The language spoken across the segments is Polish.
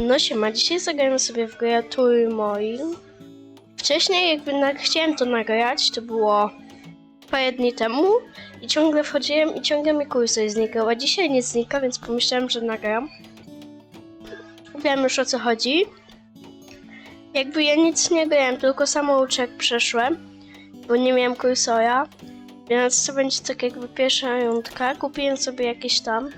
No siema, dzisiaj zagramy sobie w grę Turmoil. Wcześniej jakby na, chciałem to nagrać, to było parę dni temu i ciągle wchodziłem i ciągle mi kursor znikał, a dzisiaj nie znika, więc pomyślałem, że nagram. Wiem już o co chodzi. Jakby ja nic nie grałem, tylko samouczek przeszłem, bo nie miałem kursora. Więc to będzie tak jakby pierwsza rundka. Kupiłem sobie jakieś tam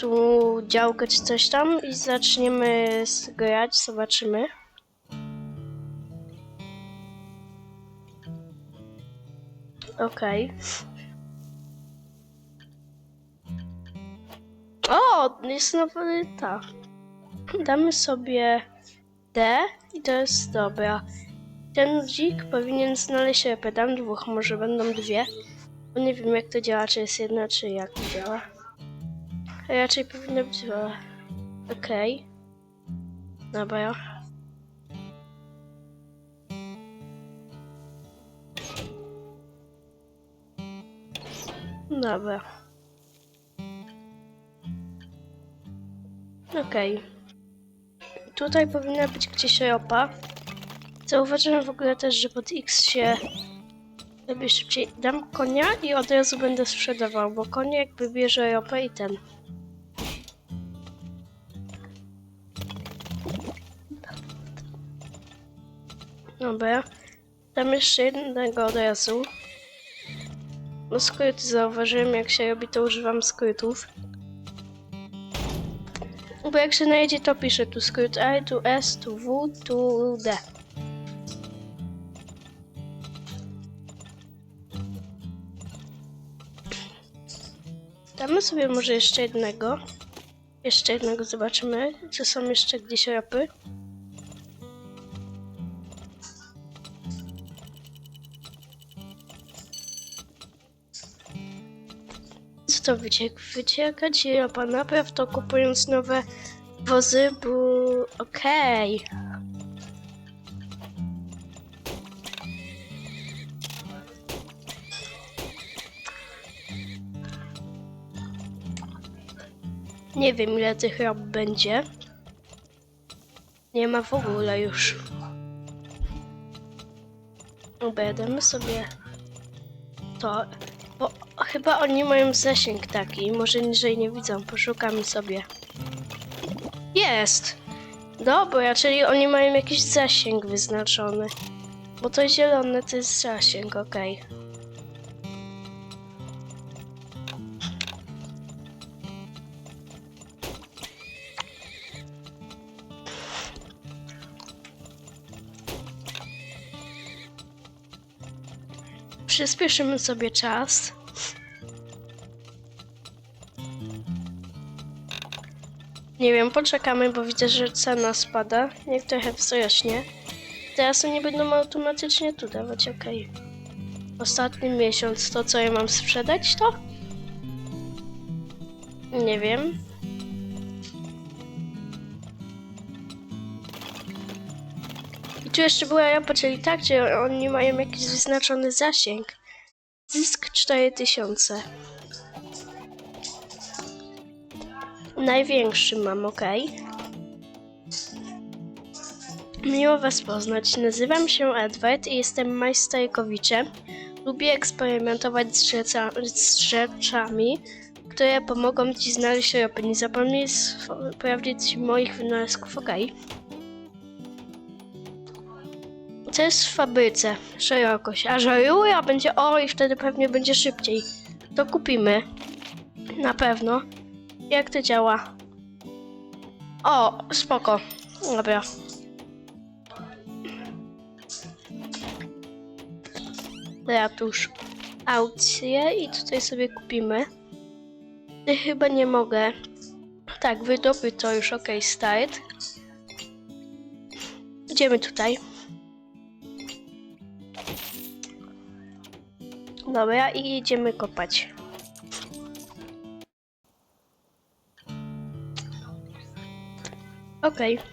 tu działkę czy coś tam i zaczniemy grać, zobaczymy. Okej. O, jest nowa ta. Damy sobie D i to jest dobra. Ten dzik powinien znaleźć repę. Dam dwóch, może będą dwie. Bo nie wiem jak to działa, czy jest jedna, czy jak to działa. Raczej powinno być dwa. Okej. Dobra. Dobra. Okej. Tutaj powinna być gdzieś ropa. Zauważyłem w ogóle też, że pod X się robi szybciej. Dam konia i od razu będę sprzedawał, bo konie jakby bierze ropę i ten. Dobra. Dam jeszcze jednego od razu. No skróty zauważyłem, jak się robi, to używam skrótów. Bo jak się najedzie, to piszę tu skrót A, tu S, tu W, tu D. Damy sobie może jeszcze jednego. Jeszcze jednego zobaczymy, czy są jeszcze gdzieś ropy. Co to wyciek? Wyciekać i ropa. Napraw to kupując nowe wozy, bo okej. Nie wiem ile tych rop będzie. Nie ma w ogóle już. Damy sobie to. Chyba oni mają zasięg taki, może niżej nie widzą, poszukamy sobie. Jest! Dobra, czyli oni mają jakiś zasięg wyznaczony. Bo to zielone to jest zasięg, okej. Przyspieszymy sobie czas. Nie wiem, poczekamy, bo widzę, że cena spada. Niech trochę wzrośnie. Teraz oni będą automatycznie tu dawać, okej. Ostatni miesiąc, to co ja mam sprzedać, to? Nie wiem. I tu jeszcze była rapa, czyli tak, że oni mają jakiś wyznaczony zasięg. Zysk 4000. Największy mam, ok. Miło Was poznać. Nazywam się Edward i jestem majsterkowiczem. Lubię eksperymentować z, rzeca, z rzeczami, które pomogą Ci znaleźć ropę. Nie zapomnij sprawdzić moich wynalazków, ok. Co jest w fabryce? Szerokość. A żarura będzie o i wtedy pewnie będzie szybciej. To kupimy. Na pewno. Jak to działa? O, spoko. Dobra. Ratusz. Aukcje i tutaj sobie kupimy. Chyba nie mogę. Tak, wydobyto już, ok, start. Idziemy tutaj. Dobra, i idziemy kopać. Okej. Okay.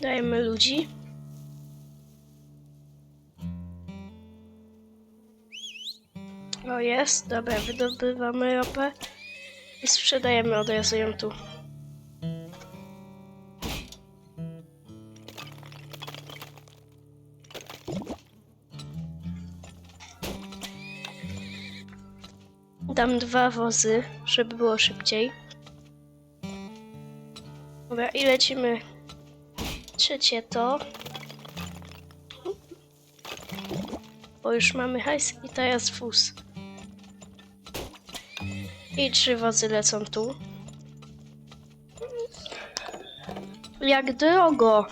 Dajemy ludzi. O jest, dobra, wydobywamy ropę i sprzedajemy od razu ją tu. Dam dwa wozy, żeby było szybciej. Dobra, i lecimy. Trzecie to. Bo już mamy hajs i teraz wóz. I trzy wozy lecą tu. Jak drogo.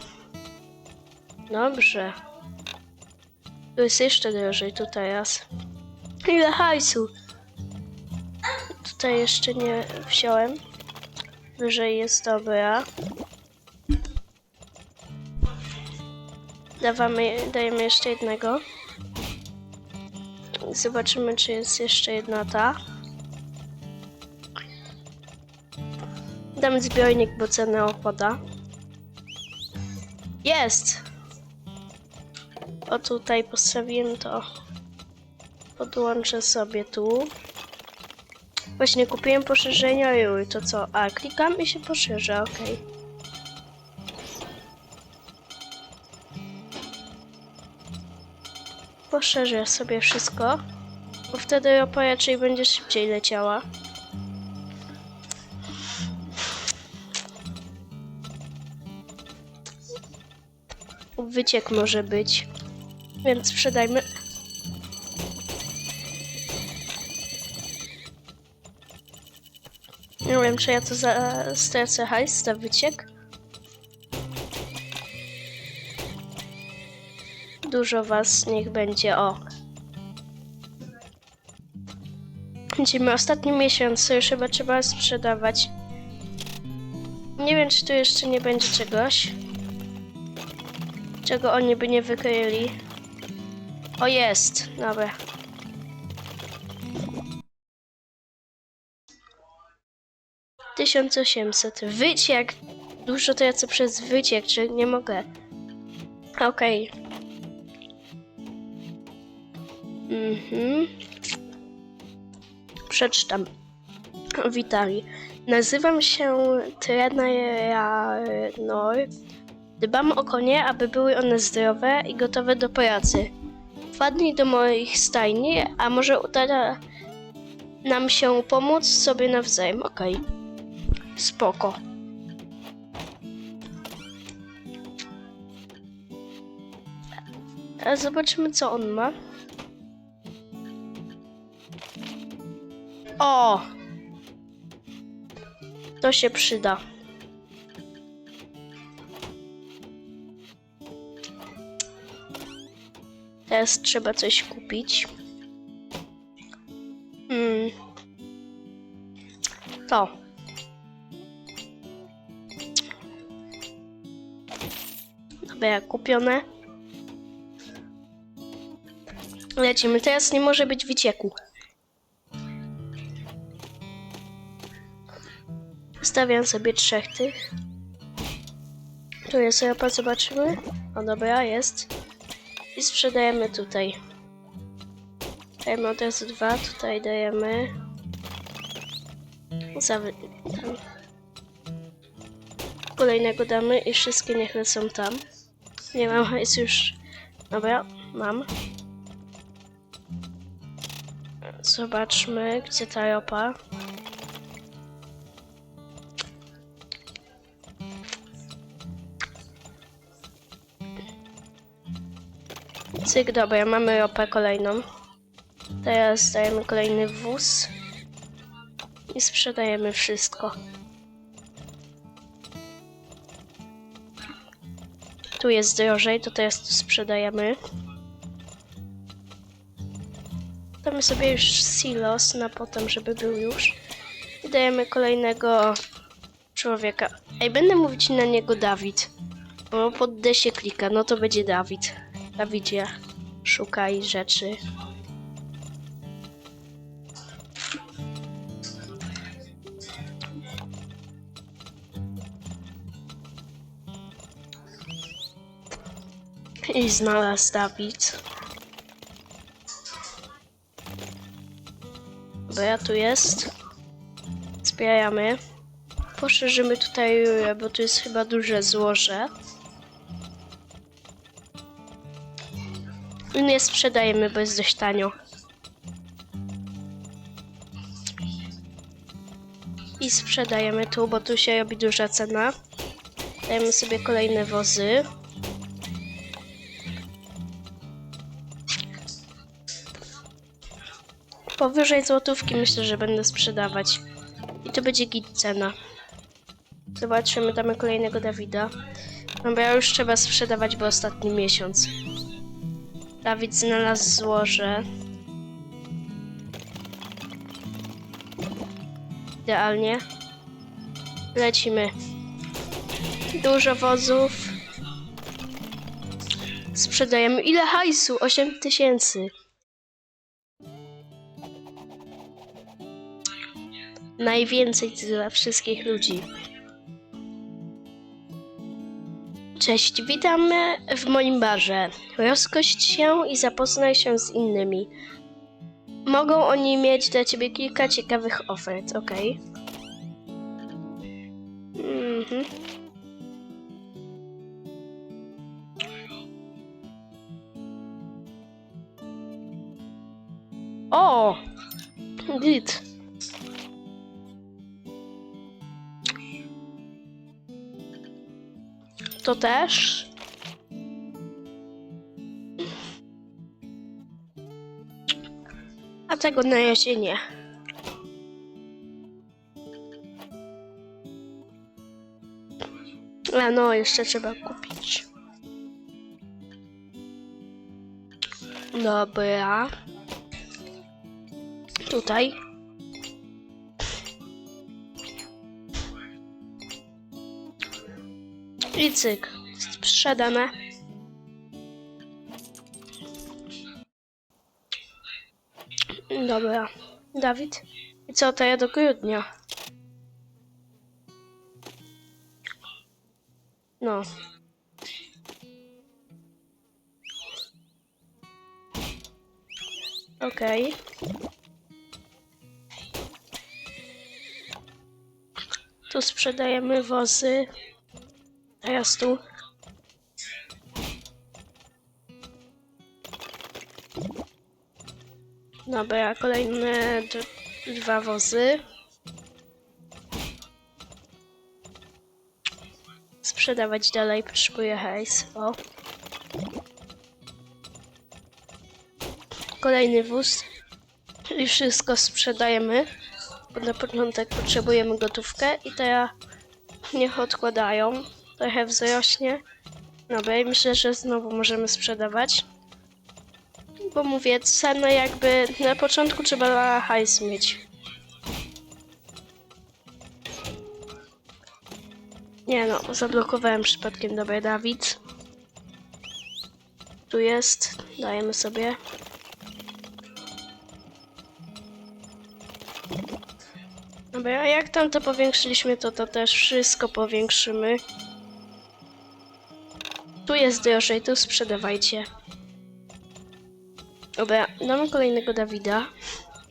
Dobrze. Tu jest jeszcze drożej, tu teraz. Ile hajsu? Tutaj jeszcze nie wziąłem. Wyżej jest dobra. Dawamy, dajemy jeszcze jednego. Zobaczymy, czy jest jeszcze jedna ta. Dam zbiornik, bo cenę opada. Jest! O tutaj postawiłem to. Podłączę sobie tu. Właśnie kupiłem poszerzenia i to co? A, klikam i się poszerza, okej. Poszerzę sobie wszystko, bo wtedy ropa raczej będzie szybciej leciała. Wyciek może być, więc sprzedajmy. Nie wiem, czy ja to za stracę hajs za wyciek. Dużo was niech będzie, o. Będziemy ostatni miesiąc, już chyba trzeba sprzedawać. Nie wiem, czy tu jeszcze nie będzie czegoś. Czego oni by nie wykryli. O, jest! Dobra. Tysiąc osiemset. Wyciek! Dużo tracę przez wyciek, czy nie mogę. Okej. Mhm. Przeczytam. Witali. Nazywam się Trenor. Dbam o konie, aby były one zdrowe i gotowe do pracy. Wpadnij do moich stajni, a może uda nam się pomóc sobie nawzajem. Okej. Spoko. A zobaczymy, co on ma. O! To się przyda. Teraz trzeba coś kupić. Hmm. To. Dobra, kupione. Lecimy. Teraz nie może być wycieku. Stawiam sobie trzech tych. Tu jest ropa, zobaczymy. O dobra, jest. I sprzedajemy tutaj. Dajemy od razu dwa, tutaj dajemy. Za wy- tam. Kolejnego damy i wszystkie niech lecą tam. Nie mam, jest już. Dobra, mam. Zobaczmy, gdzie ta ropa. Cyk, dobra, mamy ropę kolejną. Teraz dajemy kolejny wóz. I sprzedajemy wszystko. Tu jest drożej, to teraz tu sprzedajemy. Damy sobie już silos na potem, żeby był już. I dajemy kolejnego człowieka. Ej, będę mówić na niego Dawid. Bo pod D się klika, no to będzie Dawid. Dawidzie, szukaj rzeczy. I znalazł Dawid. Dobra, tu jest. Zbieramy. Poszerzymy tutaj bo tu jest chyba duże złoże. I nie sprzedajemy, bo jest dość tanio. I sprzedajemy tu, bo tu się robi duża cena. Dajemy sobie kolejne wozy. Powyżej złotówki myślę, że będę sprzedawać. I to będzie git cena. Zobaczymy, damy kolejnego Dawida. No bo ja już trzeba sprzedawać, bo ostatni miesiąc. Dawid znalazł złoże. Idealnie. Lecimy. Dużo wozów. Sprzedajemy. Ile hajsu? 8 tysięcy. Najwięcej dla wszystkich ludzi. Cześć, witamy w moim barze. Rozkość się i zapoznaj się z innymi. Mogą oni mieć dla ciebie kilka ciekawych ofert, ok? Mhm. O! Git. To też. A tego na jesienie. A no, jeszcze trzeba kupić. Dobra. Tutaj. I cyk. Sprzedane. Dobra. Dawid. I co, to ja do grudnia. No. Okej. Tu sprzedajemy wozy. Teraz tu. Dobra, kolejne dwa wozy. Sprzedawać dalej, potrzebuję hajs. O. Kolejny wóz. I wszystko sprzedajemy. Bo na początek potrzebujemy gotówkę i teraz niech odkładają. Trochę wzrośnie. Dobra, i myślę, że znowu możemy sprzedawać. Bo mówię, cenę jakby na początku trzeba hajs mieć. Nie no, zablokowałem przypadkiem. Dobra, Dawid. Tu jest. Dajemy sobie. Dobra, a jak tam to powiększyliśmy, to to też wszystko powiększymy. Jest drożej, tu sprzedawajcie. Dobra, damy kolejnego Dawida.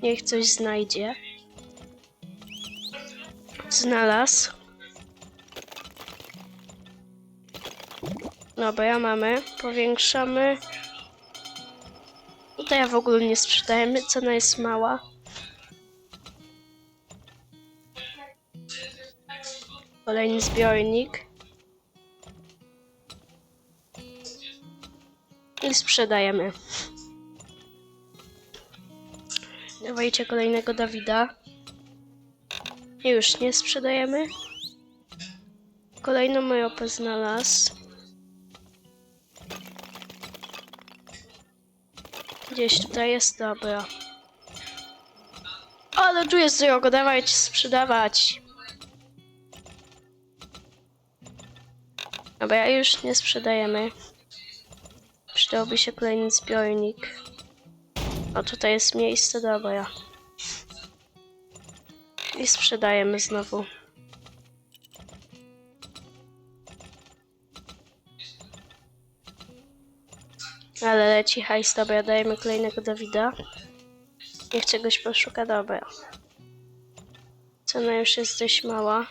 Niech coś znajdzie. Znalazł. Dobra, mamy. Powiększamy. Tutaj ja w ogóle nie sprzedajemy, cena jest mała. Kolejny zbiornik. Sprzedajemy. Dawajcie kolejnego Dawida. I już nie sprzedajemy. Kolejną mojopę znalazł. Gdzieś tutaj jest, dobra. Ale tu jest drogo, dawajcie sprzedawać. Dobra, już nie sprzedajemy. Przydałby się kolejny zbiornik. O, tutaj jest miejsce, dobra. I sprzedajemy znowu. Ale leci hajs, dobra, dajemy kolejnego Dawida. Niech czegoś poszuka, dobra. Cena już jest dość mała.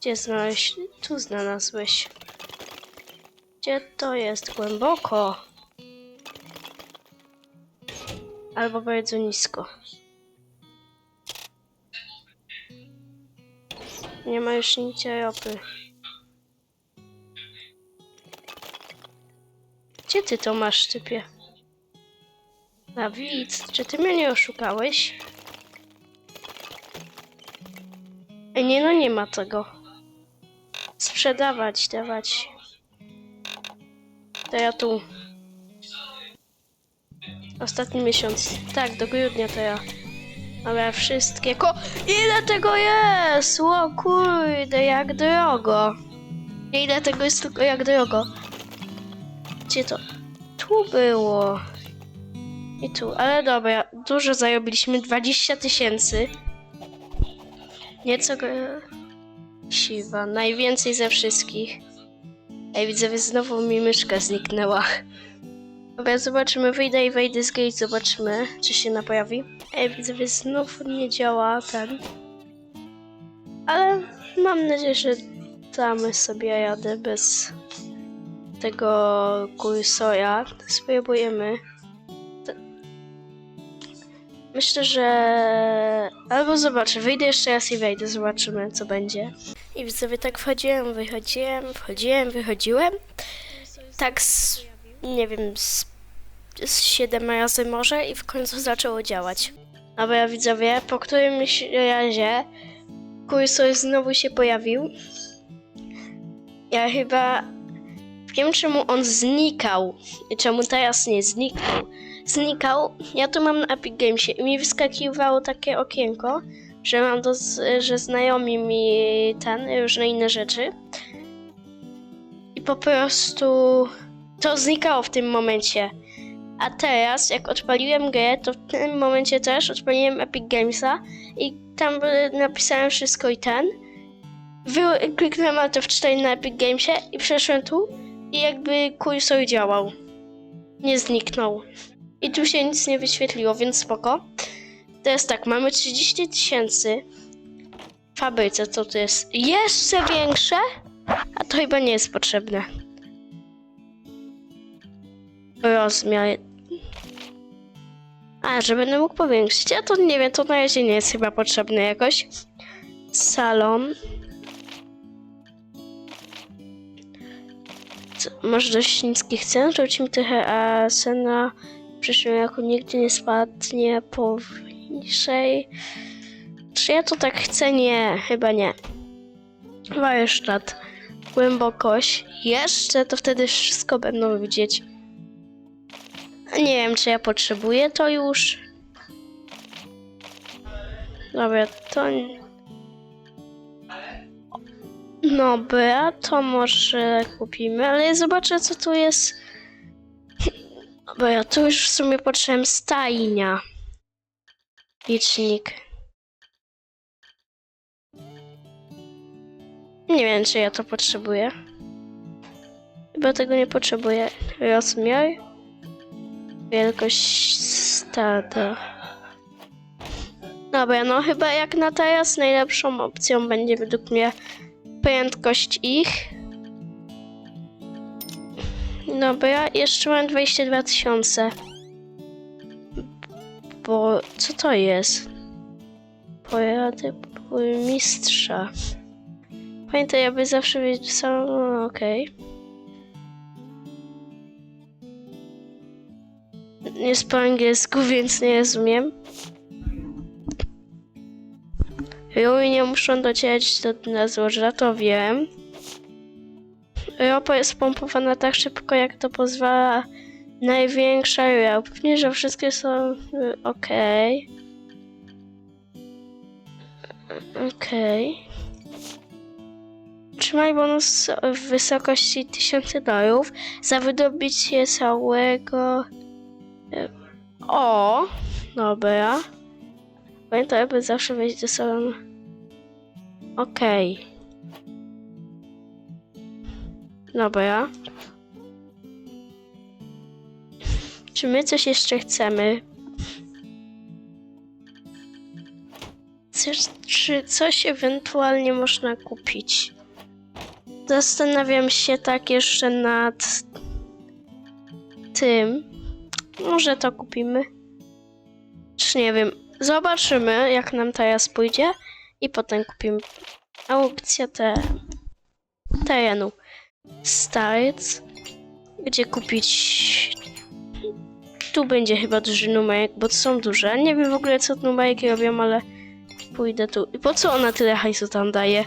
Gdzie znaleźć? Tu znalazłeś. Gdzie to jest? Głęboko. Albo bardzo nisko. Nie ma już nigdzie ropy. Gdzie ty to masz, typie? Dawid, czy ty mnie nie oszukałeś? Ej, nie no, nie ma tego. Sprzedawać, dawać. To ja tu. Ostatni miesiąc. Tak, do grudnia to ja. Ale wszystkie ko... Ile tego jest? O kurde, jak drogo. Ile tego jest, tylko jak drogo. Gdzie to? Tu było. I tu, ale dobra, dużo zarobiliśmy, 20 tysięcy. Nieco. Siwa, najwięcej ze wszystkich. Ej, widzę, że znowu mi myszka zniknęła. Dobra, zobaczymy, wyjdę i wejdę z gate, zobaczymy, czy się pojawi. Ej, widzę, że znów nie działa ten. Ale mam nadzieję, że damy sobie radę bez tego kursora. Spróbujemy. Myślę, że... Albo zobaczę, wyjdę jeszcze raz i wejdę, zobaczymy, co będzie. I widzowie, tak wchodziłem, wychodziłem, wchodziłem, wychodziłem. Tak z, nie wiem, z, z 7 razy może i w końcu zaczęło działać. Dobra, widzowie, po którymś razie kursor znowu się pojawił. Ja chyba wiem, czemu on znikał i czemu teraz nie zniknął. Znikał, ja tu mam na Epic Gamesie i mi wyskakiwało takie okienko, że mam z- że znajomi mi ten, różne inne rzeczy. I po prostu to znikało w tym momencie. A teraz, jak odpaliłem grę, to w tym momencie też odpaliłem Epic Gamesa i tam napisałem wszystko i ten. Wy, kliknąłem Alt F4 na Epic Gamesie i przeszłem tu i jakby kursor działał. Nie zniknął. I tu się nic nie wyświetliło, więc spoko. Teraz tak, mamy 30 tysięcy w fabryce, co to jest? Jeszcze większe? A to chyba nie jest potrzebne. Rozmiar. A, że będę mógł powiększyć. Ja to nie wiem, to na razie nie jest chyba potrzebne jakoś. Salon. Co, może dość niskich cen, rzucimy trochę, a cena w przyszłym roku nigdy nie spadnie poniżej. Czy ja to tak chcę? Nie, chyba nie. Warsztat. Głębokość. Jeszcze, to wtedy wszystko będą widzieć. Nie wiem, czy ja potrzebuję to już. Dobra, to... Dobra, to może kupimy, ale zobaczę, co tu jest. Dobra, tu już w sumie potrzebem stajnia. Licznik. Nie wiem, czy ja to potrzebuję. Chyba tego nie potrzebuję. Rozmiar. Wielkość stada. Dobra, no chyba jak na teraz najlepszą opcją będzie według mnie prędkość ich. Dobra, jeszcze mam 22 tysiące. Bo co to jest? Porady burmistrza. Pamiętaj, aby zawsze wiedzieć sam. no, Okej. Jest po angielsku, więc nie rozumiem. Rury nie muszą docierać do dna złoża, to wiem. Ropa jest pompowana tak szybko, jak to pozwala największa rura. Pewnie, że wszystkie są okej. Okej. Trzymaj bonus w wysokości 1000 dolarów za wydobycie całego. y, O! Dobra. Pamiętaj, aby zawsze wejść do salonu. Okej. Dobra. Czy my coś jeszcze chcemy? Coś, czy coś ewentualnie można kupić? Zastanawiam się tak jeszcze nad tym. Może to kupimy. Czy nie wiem. Zobaczymy, jak nam teraz pójdzie. I potem kupimy. Aukcja te... terenu. Start. Gdzie kupić... Tu będzie chyba duży numerek, bo to są duże. Nie wiem w ogóle co numerki robią, ale pójdę tu. I po co ona tyle hajsu tam daje?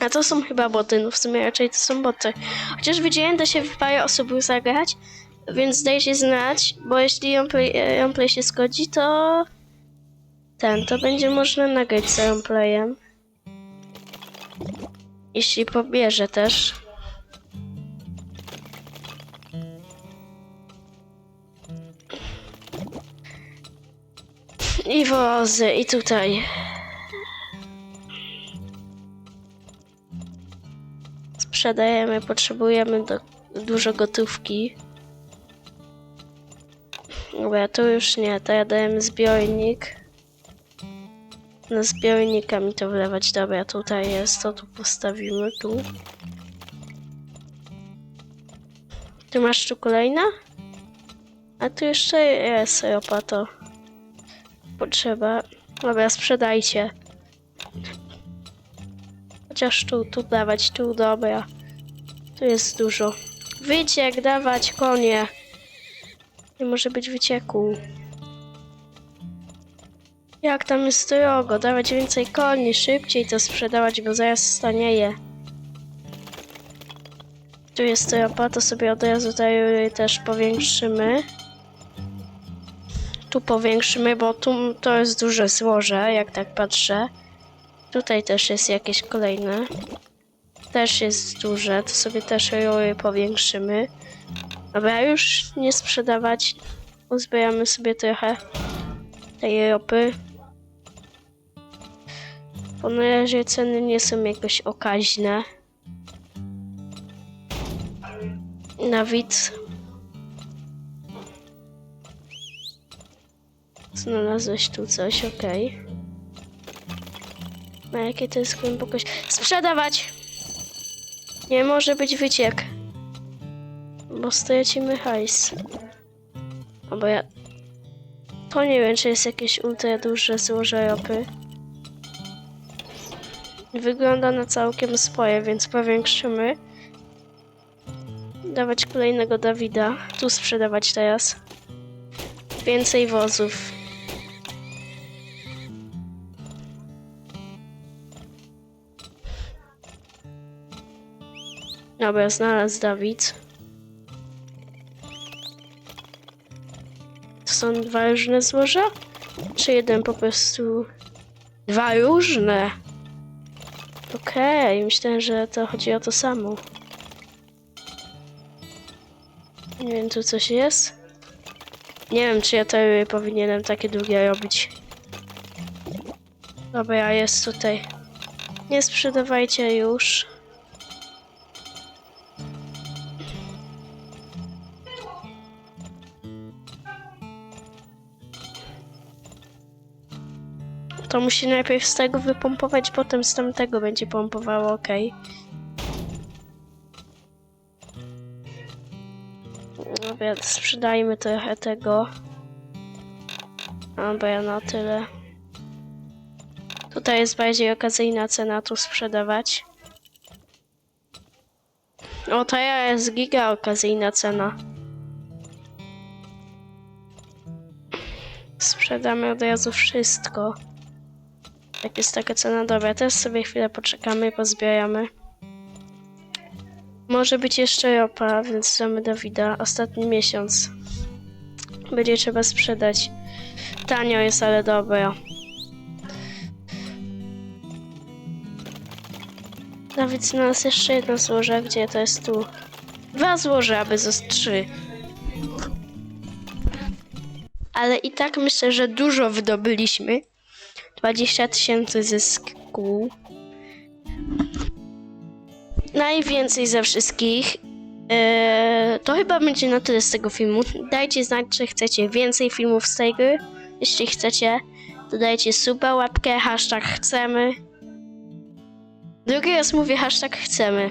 A to są chyba boty, no w sumie raczej to są boty. Chociaż widziałem, da się w parę osób zagrać, więc dajcie znać, bo jeśli Romplay, Romplay się zgodzi, to ten, to będzie można nagrać z Romplayem. Jeśli pobierze też. I wozy, i tutaj. Sprzedajemy, potrzebujemy do, dużo gotówki. Dobra, tu już nie, to ja dajemy zbiornik. Na zbiornika mi to wlewać. Dobra, tutaj jest, to tu postawimy, tu. Ty masz tu kolejna? A tu jeszcze jest ropa, to potrzeba. Dobra, sprzedajcie. Chociaż tu, tu dawać, tu, dobra. Tu jest dużo. Wyciek, dawać, konie. Nie może być wycieku. Jak tam jest drogo, dawać więcej koni, szybciej to sprzedawać, bo zaraz stanieje. Tu jest ropa, to sobie od razu tutaj też powiększymy. Tu powiększymy, bo tu to jest duże złoże, jak tak patrzę. Tutaj też jest jakieś kolejne. Też jest duże, to sobie też rury powiększymy. Dobra, już nie sprzedawać. Uzbieramy sobie trochę tej ropy. Bo na razie ceny nie są jakoś okaźne. Dawid. Znalazłeś tu coś, okej. Na jakie to jest głębokość? Sprzedawać! Nie może być wyciek. Bo stracimy hajs. Albo ja... To nie wiem, czy jest jakieś ultra duże złoże ropy. Wygląda na całkiem swoje, więc powiększymy. Dawać kolejnego Dawida. Tu sprzedawać teraz. Więcej wozów. Dobra, znalazł Dawid. To są dwa różne złoża? Czy jeden po prostu... Dwa różne? Okej, myślałem, że to chodzi o to samo. Nie wiem, tu coś jest? Nie wiem, czy ja to powinienem takie długie robić. Dobra, jest tutaj. Nie sprzedawajcie już. To musi najpierw z tego wypompować, potem z tamtego będzie pompowało, ok. No więc sprzedajmy trochę tego. Dobra, na tyle. Tutaj jest bardziej okazyjna cena tu sprzedawać. O, to jest giga okazyjna cena. Sprzedamy od razu wszystko. Jak jest taka cena, dobra, teraz sobie chwilę poczekamy i pozbieramy. Może być jeszcze ropa, więc damy Dawida. Ostatni miesiąc. Będzie trzeba sprzedać. Tanio jest, ale dobra. Dawid znalazł jeszcze jedno złoże, gdzie to jest tu? Dwa złoża, aby zostać trzy. Ale i tak myślę, że dużo wydobyliśmy. 20 tysięcy zysku. Najwięcej ze wszystkich. Eee, to chyba będzie na tyle z tego filmu. Dajcie znać, czy chcecie więcej filmów z tej. Jeśli chcecie, to dajcie suba, łapkę, hashtag chcemy. Drugi raz mówię hashtag chcemy.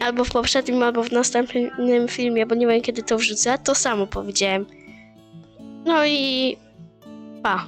Albo w poprzednim, albo w następnym filmie, bo nie wiem kiedy to wrzucę. To samo powiedziałem. No i pa.